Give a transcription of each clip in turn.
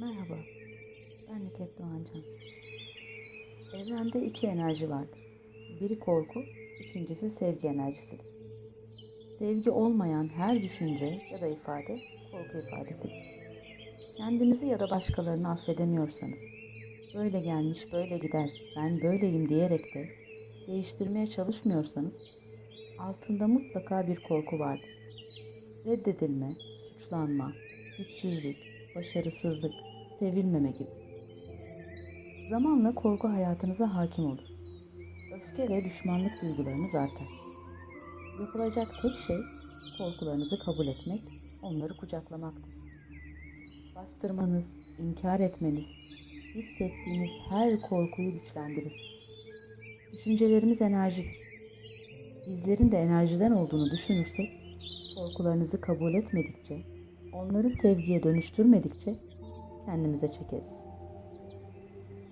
Merhaba, ben Nüket Doğancan. Evrende iki enerji vardır. Biri korku, ikincisi sevgi enerjisidir. Sevgi olmayan her düşünce ya da ifade korku ifadesidir. Kendinizi ya da başkalarını affedemiyorsanız, böyle gelmiş böyle gider, ben böyleyim diyerek de değiştirmeye çalışmıyorsanız, altında mutlaka bir korku vardır. Reddedilme, suçlanma, güçsüzlük, başarısızlık, sevilmeme gibi. Zamanla korku hayatınıza hakim olur. Öfke ve düşmanlık duygularınız artar. Yapılacak tek şey korkularınızı kabul etmek, onları kucaklamaktır. Bastırmanız, inkar etmeniz, hissettiğiniz her korkuyu güçlendirir. Düşüncelerimiz enerjidir. Bizlerin de enerjiden olduğunu düşünürsek, korkularınızı kabul etmedikçe, onları sevgiye dönüştürmedikçe kendimize çekeriz.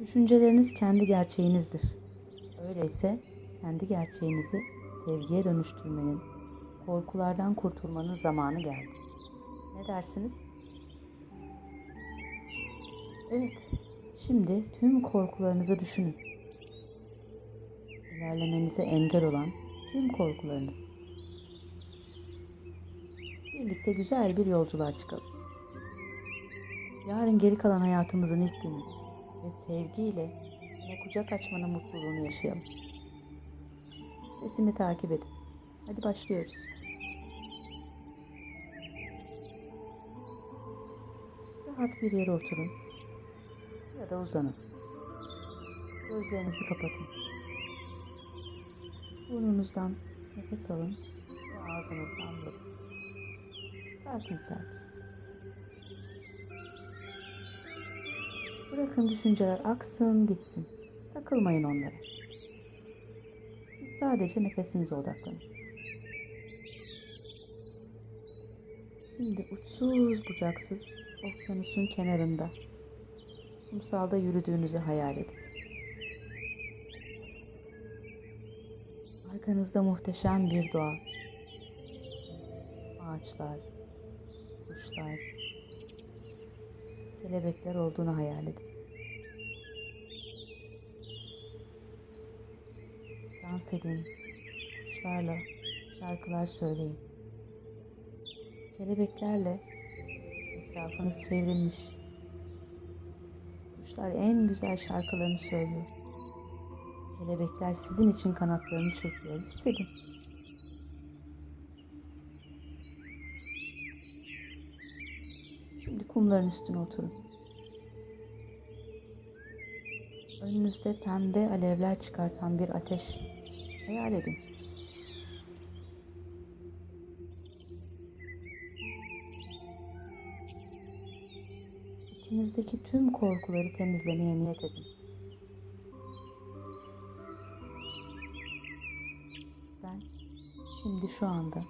Düşünceleriniz kendi gerçeğinizdir. Öyleyse kendi gerçeğinizi sevgiye dönüştürmenin, korkulardan kurtulmanın zamanı geldi. Ne dersiniz? Evet, şimdi tüm korkularınızı düşünün. İlerlemenize engel olan tüm korkularınızı. Birlikte güzel bir yolculuğa çıkalım. Yarın geri kalan hayatımızın ilk günü ve sevgiyle yine kucak açmanın mutluluğunu yaşayalım. Sesimi takip edin. Hadi başlıyoruz. Rahat bir yere oturun ya da uzanın. Gözlerinizi kapatın. Burnunuzdan nefes alın ve ağzınızdan verin. Sakin sakin. Bırakın düşünceler aksın gitsin. Takılmayın onlara. Siz sadece nefesinize odaklanın. Şimdi uçsuz bucaksız okyanusun kenarında kumsalda yürüdüğünüzü hayal edin. Arkanızda muhteşem bir doğa. Ağaçlar, kuşlar, kelebekler olduğunu hayal edin. Dans edin, kuşlarla şarkılar söyleyin. Kelebeklerle etrafınız çevrilmiş. Kuşlar en güzel şarkılarını söylüyor. Kelebekler sizin için kanatlarını çırpıyor. Hissedin. Şimdi kumların üstüne oturun. Önünüzde pembe alevler çıkartan bir ateş hayal edin. İçinizdeki tüm korkuları temizlemeye niyet edin. Şimdi şu anda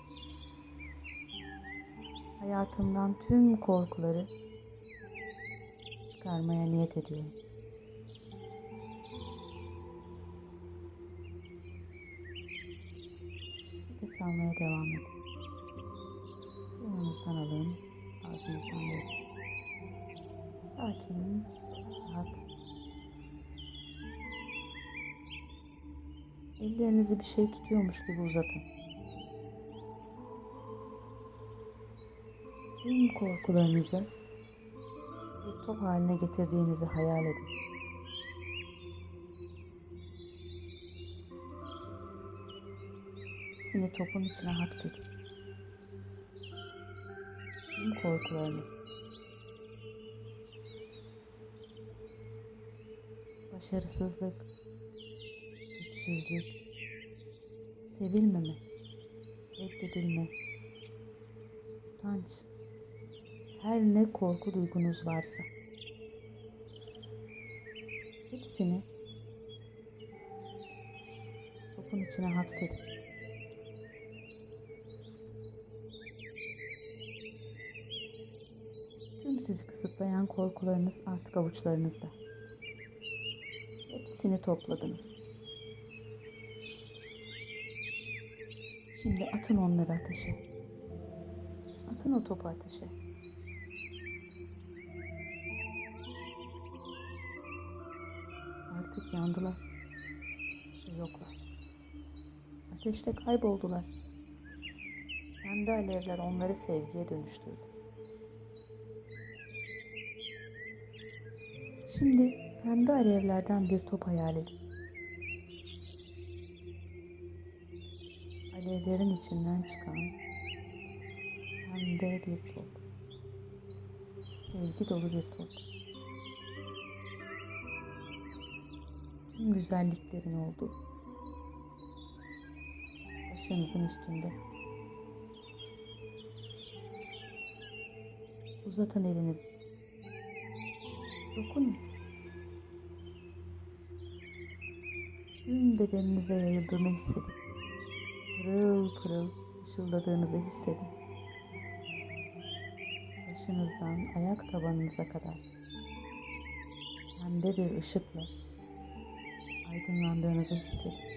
hayatımdan tüm korkuları çıkarmaya niyet ediyorum. Nefes almaya devam edin. Burnunuzdan alın, ağzınızdan verin. Sakin, rahat. Ellerinizi bir şey tutuyormuş gibi uzatın. Tüm korkularınızı bir top haline getirdiğinizi hayal edin. Hepsini topun içine hapsedin. Tüm korkularınızı. Başarısızlık, güçsüzlük, sevilmeme, reddedilme, utanç, her ne korku duygunuz varsa hepsini topun içine hapsedin. Tüm sizi kısıtlayan korkularınız artık avuçlarınızda. Hepsini topladınız. Şimdi atın onları ateşe. Atın o topu ateşe. Yandılar ve yoklar. Ateşte kayboldular. Pembe alevler onları sevgiye dönüştürdü. Şimdi pembe alevlerden bir top hayal edin. Alevlerin içinden çıkan pembe bir top. Sevgi dolu bir top. Tüm güzelliklerin oldu. Başınızın üstünde. Uzatın elinizi. Dokunun. Tüm bedeninize yayıldığını hissedin. Pırıl pırıl ışıldadığınızı hissedin. Başınızdan ayak tabanınıza kadar pembe bir ışıkla aydınlandığınızı hissedin.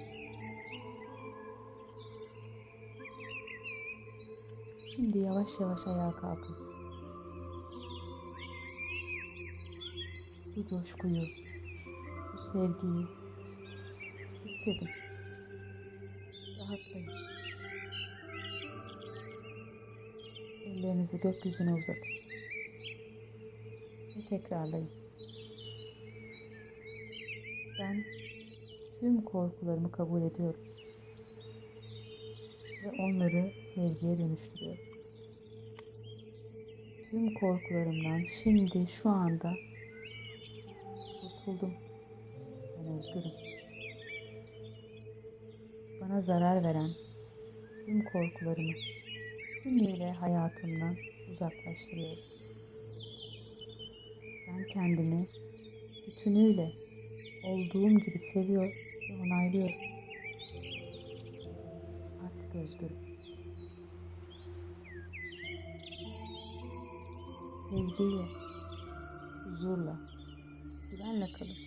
Şimdi yavaş yavaş ayağa kalkın. Bu coşkuyu, bu sevgiyi hissedin. Rahatlayın. Ellerinizi gökyüzüne uzatın. Ve tekrarlayın. Ben tüm korkularımı kabul ediyorum. Ve onları sevgiye dönüştürüyorum. Tüm korkularımdan şimdi şu anda kurtuldum. Ben özgürüm. Bana zarar veren tüm korkularımı tümüyle hayatımdan uzaklaştırıyorum. Ben kendimi bütünüyle olduğum gibi seviyor ve onaylıyorum. Artık özgürüm. Sevgiyle, huzurla, güvenle kalın.